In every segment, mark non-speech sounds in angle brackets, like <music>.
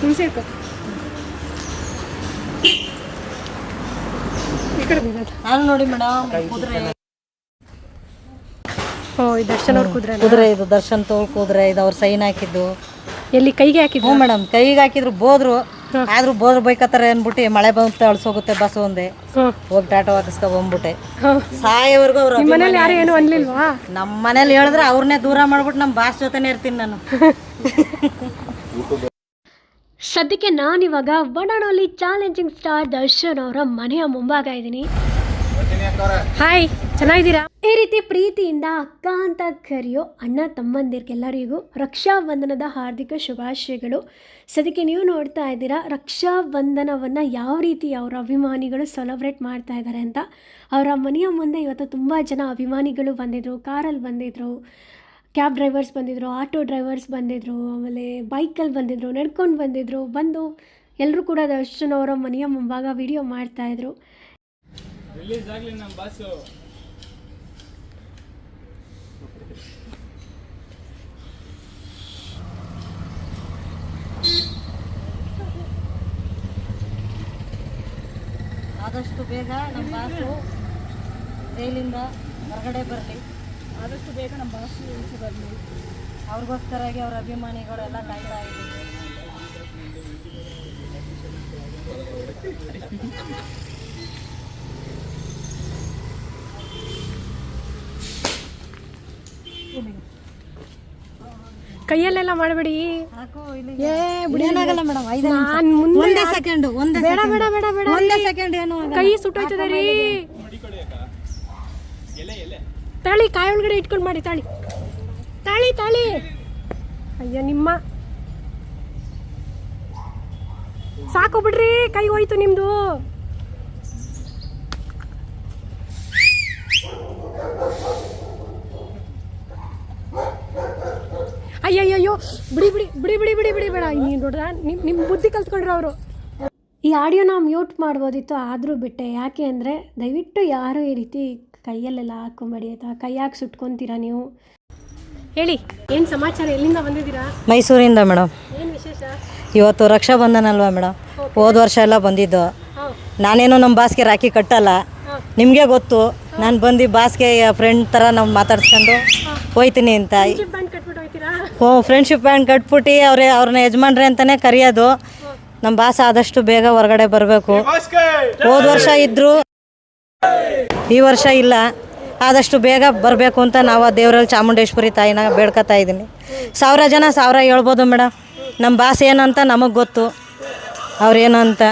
ತುಳಸಿ. ನಾನು ನೋಡಿ ಮೇಡಮ್ ಕುದುರೆ. ಓ ದರ್ಶನ್ ಅವ್ರ ಕುದ್ರೆ ಕುದುರೆ ಇದು. ದರ್ಶನ್ ತೋಳ್ ಕುದುರೆ ಇದು ಅವ್ರ ಸೈನ್ ಹಾಕಿದ್ದು. ಎಲ್ಲಿ ಕೈಗೆ ಹಾಕಿದ್ರು? ಹ್ಞೂ ಮೇಡಮ್ ಕೈಗೆ ಹಾಕಿದ್ರು ಬೋದ್ರು. ಆದ್ರೂ ಬೋದ್ರು ಬೈಕತ್ತಾರೆ ಅನ್ಬಿಟ್ಟು ಮಳೆ ಬಂತ ಅಳ್ಸೋಗುತ್ತೆ ಬಸ್ ಒಂದೇ. ಹೋಗ್ ಹೋಗಿ ಟಾಟೋ ಹಾಕಿಸ್ಕೊ ಬಂದ್ಬಿಟ್ಟೆ. ಹಾಂ. ಸಾಯೋವರೆಗೂ ಅವ್ರು ನಿಮ್ಮ ಮನೇಲಿ ಯಾರು ಏನು ಅನ್ಲಿಲ್ವಾ? ನಮ್ಮ ಮನೇಲಿ ಹೇಳಿದ್ರೆ ಅವ್ರನ್ನೇ ದೂರ ಮಾಡ್ಬಿಟ್ಟು ನಮ್ಮ ಬಾಸ್ ಜೊತೆನೇ ಇರ್ತೀನಿ ನಾನು. <laughs> ಸದ್ಯಕ್ಕೆ ನಾನಿವಾಗ ಓನ್ಲಿ ಚಾಲೆಂಜಿಂಗ್ ಸ್ಟಾರ್ ದರ್ಶನ್ ಅವರ ಮನೆಯ ಮುಂಭಾಗ ಇದ್ದೀನಿ. ಹಾಯ್ ಚೆನ್ನಾಗಿದ್ದೀರಾ? ಈ ರೀತಿ ಪ್ರೀತಿಯಿಂದ ಅಕ್ಕ ಅಂತ ಕರೆಯೋ ಅಣ್ಣ ತಮ್ಮಂದಿರಿಗೆಲ್ಲರಿಗೂ ರಕ್ಷಾ ಬಂಧನದ ಹಾರ್ದಿಕ ಶುಭಾಶಯಗಳು. ಸದ್ಯಕ್ಕೆ ನೀವು ನೋಡ್ತಾ ಇದ್ದೀರಾ ರಕ್ಷಾ ಬಂಧನವನ್ನು ಯಾವ ರೀತಿ ಅವರ ಅಭಿಮಾನಿಗಳು ಸೆಲೆಬ್ರೇಟ್ ಮಾಡ್ತಾ ಇದ್ದಾರೆ ಅಂತ. ಅವರ ಮನೆಯ ಮುಂದೆ ಇವತ್ತು ತುಂಬ ಜನ ಅಭಿಮಾನಿಗಳು ಬಂದಿದ್ದರು ಕಾರಲ್ಲಿ ಬಂದಿದ್ದರು ಕ್ಯಾಬ್ ಡ್ರೈವರ್ಸ್ ಬಂದಿದ್ರು ಆಟೋ ಡ್ರೈವರ್ಸ್ ಬಂದಿದ್ದರು ಆಮೇಲೆ ಬೈಕಲ್ಲಿ ಬಂದಿದ್ದರು ನಡ್ಕೊಂಡು ಬಂದಿದ್ದರು ಬಂದು ಎಲ್ಲರೂ ಕೂಡ ದರ್ಶನ್ ಅವರ ಮನೆಯ ಮುಂಭಾಗ ವಿಡಿಯೋ ಮಾಡ್ತಾಯಿದ್ರು ಆದಷ್ಟು ಬೇಗ ನಮ್ಮ ಬಾಸು, ಜೈಲಿಂದ ಹೊರಗಡೆ ಬರಲಿ. ಆದಷ್ಟು ಬೇಗ ನಮ್ಮ ಬಾಸು ಬರಲಿ ಅವ್ರಿಗೋಸ್ಕರಾಗಿ ಅವ್ರ ಅಭಿಮಾನಿಗಳೆಲ್ಲ ಕಾಯ್ತಾ ಇದ್ದೀವಿ. ಕೈಯಲ್ಲೆಲ್ಲ ಮಾಡಬೇಡಿ. ಸಾಕು ಏ ಬಿಡಿ. ಏನಾಗಲ್ಲ ಮೇಡಮ್ ಐದು ನಾನು ಮುಂದೆ ಒಂದೇ ಸೆಕೆಂಡ್ ಒಂದೇ ಬೇಡ ಬೇಡ ಬೇಡ ಬೇಡ ಒಂದೇ ಸೆಕೆಂಡ್ ಏನು ಆಗಲ್ಲ. ಕೈ ಸುಟ್ಟೋಯ್ತದೆ ರೀ. ತಾಳಿ ಕಾಯಿ ಒಳಗಡೆ ಇಟ್ಕೊಂಡು ಮಾಡಿ, ತಾಳಿ. ತಾಳಿ ತಾಳಿ. ಅಯ್ಯ, ನಿಮ್ಮ. ಸಾಕು ಬಿಡ್ರಿ, ಕೈ ಹೋಯ್ತು ನಿಮ್ದು. ಅಯ್ಯಯ್ಯೋ ಬಿಡಿ ಬಿಡಿ ಬಿಡಿ ಬಿಡಿ ಬಿಡಿ ಬಿಡಿ, ಬೇಡ. ನೀನು ನೋಡ್ರ ನಿಮ್ಮ ನಿಮ್ಮ ಬುದ್ಧಿ ಕಲ್ತ್ಕೊಂಡ್ರೆ ಅವರು. ಈ ಆಡಿಯೋ ನಾವು ಮ್ಯೂಟ್ ಮಾಡ್ಬೋದಿತ್ತು, ಆದರೂ ಬಿಟ್ಟೆ. ಯಾಕೆ ಅಂದರೆ, ದಯವಿಟ್ಟು ಯಾರು ಈ ರೀತಿ ಕೈಯಲ್ಲೆಲ್ಲ ಹಾಕೊಂಬಡಿ ಆಯ್ತಾ? ಕೈ ಹಾಕಿ ಸುಟ್ಕೊತೀರಾ ನೀವು? ಹೇಳಿ ಏನು ಸಮಾಚಾರ? ಎಲ್ಲಿಂದ ಬಂದಿದ್ದೀರಾ? ಮೈಸೂರಿಂದ ಮೇಡಮ್. ಏನು ವಿಶೇಷ? ಇವತ್ತು ರಕ್ಷಾಬಂಧನ ಅಲ್ವಾ ಮೇಡಮ್? ಹೋದ. ವರ್ಷ ಎಲ್ಲ ಬಂದಿದ್ದು. ನಾನೇನು ನಮ್ಮ ಬಾಸ್ಗೆ ರಾಖಿ ಕಟ್ಟಲ್ಲ. ನಿಮಗೆ ಗೊತ್ತು. ನಾನು ಬಂದು ಬಾಸ್ಗೆ ಫ್ರೆಂಡ್ ಥರ ನಾವು ಮಾತಾಡ್ಸ್ಕೊಂಡು ಹೋಯ್ತೀನಿ ಅಂತ. ಓ ಹ್ಞೂ ಫ್ರೆಂಡ್ಶಿಪ್ ಬ್ಯಾಂಡ್ ಕಟ್ಬಿಟ್ಟು ಅವರೇ ಅವ್ರನ್ನ ಯಜಮಾನ್ರೆ ಅಂತಲೇ ಕರೆಯೋದು. ನಮ್ಮ ಬಾಸ ಆದಷ್ಟು ಬೇಗ ಹೊರಗಡೆ ಬರಬೇಕು. ಹೋದ ವರ್ಷ ಇದ್ದರು ಈ ವರ್ಷ ಇಲ್ಲ. ಆದಷ್ಟು ಬೇಗ ಬರಬೇಕು ಅಂತ ನಾವು ಆ ದೇವರಲ್ಲಿ ಚಾಮುಂಡೇಶ್ವರಿ ತಾಯಿನ ಬೇಡ್ಕೊತಾ ಇದ್ದೀನಿ. ಸಾವಿರ ಜನ ಸಾವಿರ ಹೇಳ್ಬೋದು ಮೇಡಮ್. ನಮ್ಮ ಭಾಷೆ ಏನಂತ ನಮಗೆ ಗೊತ್ತು. ಅವ್ರೇನು ಅಂತ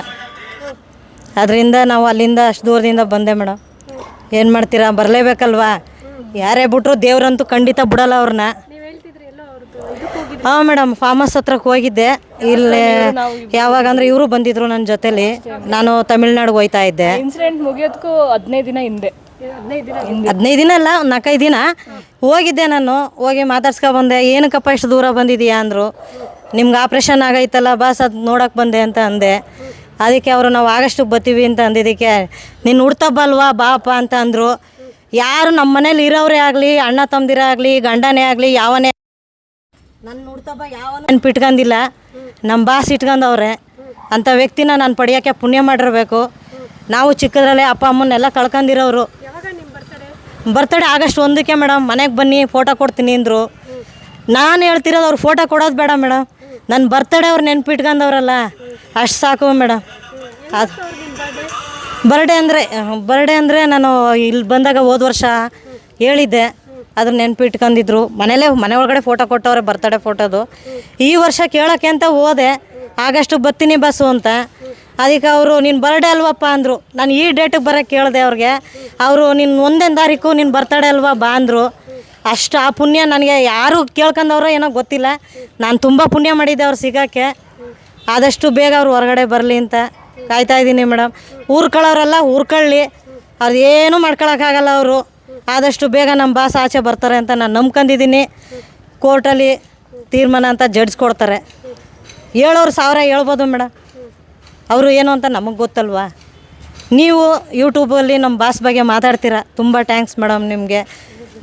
ಅದರಿಂದ ನಾವು ಅಲ್ಲಿಂದ ಅಷ್ಟು ದೂರದಿಂದ ಬಂದೆ ಮೇಡಮ್. ಏನು ಮಾಡ್ತೀರಾ? ಬರಲೇಬೇಕಲ್ವಾ? ಯಾರೇ ಬಿಟ್ಟರು ದೇವರಂತೂ ಖಂಡಿತ ಬಿಡಲ್ಲ ಅವ್ರನ್ನ ನೀವು ಹೇಳ್ತಿದ್ರಿ ಎಲ್ಲೋ ಅವ್ರದ್ದು ಇದಕ್ಕೆ ಹೋಗಿ ಹಾಂ ಮೇಡಮ್ ಫಾರ್ಮಸ್ ಹತ್ರಕ್ಕೆ ಹೋಗಿದ್ದೆ. ಇಲ್ಲಿ ಯಾವಾಗ ಅಂದ್ರೆ ಇವರು ಬಂದಿದ್ರು ನನ್ನ ಜೊತೆಲಿ. ನಾನು ತಮಿಳ್ನಾಡಿಗೆ ಹೋಯ್ತಾ ಇದ್ದೆ. ಇನ್ಸಿಡೆಂಟ್ ಮುಗಿಯೋದಕ್ಕೂ ಹದಿನೈದು ದಿನ ಹಿಂದೆ. ಹದಿನೈದು ದಿನ ಅಲ್ಲ ಒಂದು ನಾಲ್ಕೈದು ದಿನ. ಹೋಗಿದ್ದೆ ನಾನು. ಹೋಗಿ ಮಾತಾಡ್ಸ್ಕೊ ಬಂದೆ. ಏನಕ್ಕಪ್ಪ ಇಷ್ಟು ದೂರ ಬಂದಿದೀಯಾ ಅಂದರು. ನಿಮ್ಗೆ ಆಪ್ರೇಷನ್ ಆಗೈತಲ್ಲ ಬಾಸ್ ಅದು ನೋಡಕ್ಕೆ ಬಂದೆ ಅಂತ ಅಂದೆ. ಅದಕ್ಕೆ ಅವರು ನಾವು ಆಗಸ್ಟಿಗೆ ಬರ್ತೀವಿ ಅಂತ ಅಂದಿದ್ದಕ್ಕೆ ನೀನು ಹುಡ್ತಬ್ಬಲ್ವಾ ಬಾಪ ಅಂತ ಅಂದರು. ಯಾರು ನಮ್ಮ ಮನೇಲಿ ಇರೋರೇ ಆಗಲಿ ಅಣ್ಣ ತಮ್ಮದಿರೇ ಆಗಲಿ ಗಂಡನೇ ಆಗಲಿ ಯಾವನೇ ನೆನ್ಪಿಟ್ಕೊಂಡಿಲ್ಲ ನಮ್ಮ ಬಾಸ್ ಇಟ್ಕೊಂಡವ್ರೆ ಅಂಥ ವ್ಯಕ್ತಿನ ನಾನು ಪಡೆಯೋಕ್ಕೆ ಪುಣ್ಯ ಮಾಡಿರಬೇಕು. ನಾವು ಚಿಕ್ಕದ್ರಲ್ಲೇ ಅಪ್ಪ ಅಮ್ಮನ್ನೆಲ್ಲ ಕಳ್ಕೊಂಡಿರೋರು ಬರ್ತಡೇ ಆಗಸ್ಟ್ ಒಂದಕ್ಕೆ ಮೇಡಮ್ ಮನೆಗೆ ಬನ್ನಿ ಫೋಟೋ ಕೊಡ್ತೀನಿ ಅಂದರು. ನಾನು ಹೇಳ್ತಿರೋದು ಅವ್ರು ಫೋಟೋ ಕೊಡೋದು ಬೇಡ ಮೇಡಮ್ ನನ್ನ ಬರ್ತಡೇ ಅವ್ರು ನೆನ್ಪಿಟ್ಕೊಂಡವ್ರಲ್ಲ ಅಷ್ಟು ಸಾಕು ಮೇಡಮ್ ಅದು ಬರ್ಡೇ ಅಂದರೆ ಬರ್ಡೇ ಅಂದರೆ ನಾನು ಇಲ್ಲಿ ಬಂದಾಗ ಹೋದ ವರ್ಷ ಹೇಳಿದ್ದೆ. ಅದನ್ನ ನೆನ್ಪಿಟ್ಕೊಂಡಿದ್ರು ಮನೇಲೇ ಮನೆ ಒಳಗಡೆ ಫೋಟೋ ಕೊಟ್ಟವ್ರೆ ಬರ್ತಡೇ ಫೋಟೋದು ಈ ವರ್ಷ ಕೇಳೋಕ್ಕೆ ಅಂತ ಹೋದೆ. ಆಗಷ್ಟು ಬರ್ತೀನಿ ಬಸ್ಸು ಅಂತ. ಅದಕ್ಕೆ ಅವರು ನಿನ್ನ ಬರ್ಡೇ ಅಲ್ವಪ್ಪ ಅಂದರು. ನಾನು ಈ ಡೇಟಿಗೆ ಬರೋಕ್ಕೆ ಕೇಳಿದೆ ಅವ್ರಿಗೆ. ಅವರು ನಿನ್ನ ಒಂದೇ ತಾರೀಕು ನಿನ್ನ ಬರ್ತಡೇ ಅಲ್ವಾ ಬಾ ಅಂದರು. ಅಷ್ಟು ಆ ಪುಣ್ಯ ನನಗೆ ಯಾರು ಕೇಳ್ಕೊಂಡವ್ರೋ ಏನೋ ಗೊತ್ತಿಲ್ಲ. ನಾನು ತುಂಬ ಪುಣ್ಯ ಮಾಡಿದ್ದೆ ಅವ್ರು ಸಿಗೋಕ್ಕೆ ಆದಷ್ಟು ಬೇಗ ಅವ್ರು ಹೊರಗಡೆ ಬರಲಿ ಅಂತ ಕಾಯ್ತಾ ಇದ್ದೀನಿ ಮೇಡಮ್ ಊರ್ಕೊಳ್ಳೋರೆಲ್ಲ ಊರ್ಕೊಳ್ಳಿ. ಅವ್ರು ಏನೂ ಮಾಡ್ಕೊಳಕ್ಕಾಗಲ್ಲ ಅವರು. ಆದಷ್ಟು ಬೇಗ ನಮ್ಮ ಬಾಸ್ ಆಚೆ ಬರ್ತಾರೆ ಅಂತ ನಾನು ನಂಬ್ಕೊಂಡಿದ್ದೀನಿ. ಕೋರ್ಟಲ್ಲಿ ತೀರ್ಮಾನ ಅಂತ ಜಡ್ಜ್ ಕೊಡ್ತಾರೆ. ಹೇಳೋರು ಸಾವಿರ ಹೇಳ್ಬೋದು ಮೇಡಮ್ ಅವರು ಏನು ಅಂತ ನಮಗೆ ಗೊತ್ತಲ್ವಾ? ನೀವು ಯೂಟ್ಯೂಬಲ್ಲಿ ನಮ್ಮ ಬಾಸ್ ಬಗ್ಗೆ ಮಾತಾಡ್ತೀರಾ? ತುಂಬ ಥ್ಯಾಂಕ್ಸ್ ಮೇಡಮ್ ನಿಮಗೆ.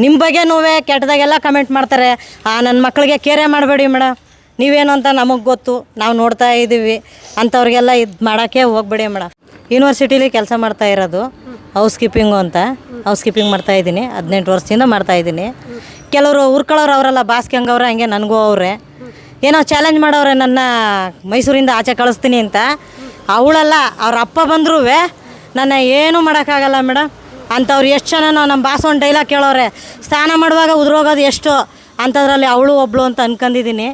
ನಿಮ್ಮ ಬಗ್ಗೆ ಕೆಟ್ಟದಾಗೆಲ್ಲ ಕಮೆಂಟ್ ಮಾಡ್ತಾರೆ. ಆ ನನ್ನ ಮಕ್ಕಳಿಗೆ ಕೇರೆ ಮಾಡಬೇಡಿ ಮೇಡಮ್ ನೀವೇನು ಅಂತ ನಮಗೆ ಗೊತ್ತು. ನಾವು ನೋಡ್ತಾ ಇದ್ದೀವಿ ಅಂಥವ್ರಿಗೆಲ್ಲ ಇದು ಮಾಡೋಕ್ಕೆ ಹೋಗ್ಬೇಡಿ ಮೇಡಮ್ ಯೂನಿವರ್ಸಿಟಿಲಿ ಕೆಲಸ ಮಾಡ್ತಾ ಇರೋದು. ಹೌಸ್ ಕೀಪಿಂಗು ಅಂತ ಹೌಸ್ ಕೀಪಿಂಗ್ ಮಾಡ್ತಾ ಇದ್ದೀನಿ, ಹದಿನೆಂಟು ವರ್ಷದಿಂದ ಮಾಡ್ತಾ ಇದ್ದೀನಿ. ಕೆಲವರು ಉರ್ಕೊಳ್ಳೋರು ಅವರೆಲ್ಲ ಬಾಸ್ಗೆ ಹಂಗವ್ರೆ, ಹಂಗೆ ನನಗೂ ಅವರೇ. ಏನೋ ಚಾಲೆಂಜ್ ಮಾಡೋರೆ ನನ್ನ ಮೈಸೂರಿಂದ ಆಚೆ ಕಳಿಸ್ತೀನಿ ಅಂತ. ಅವಳಲ್ಲ, ಅವ್ರ ಅಪ್ಪ ಬಂದ್ರೂ ನನ್ನ ಏನೂ ಮಾಡೋಕ್ಕಾಗಲ್ಲ ಮೇಡಮ್ ಅಂಥವ್ರು ಎಷ್ಟು ಜನ ನಮ್ಮ ಬಾಸ್ ಒಂದು ಡೈಲಾಗ್ ಕೇಳೋರೆ ಸ್ನಾನ ಮಾಡುವಾಗ ಉದುರೋಗೋದು ಎಷ್ಟು, ಅಂಥದ್ರಲ್ಲಿ ಅವಳು ಒಬ್ಳು ಅಂತ ಅನ್ಕೊಂಡಿದ್ದೀನಿ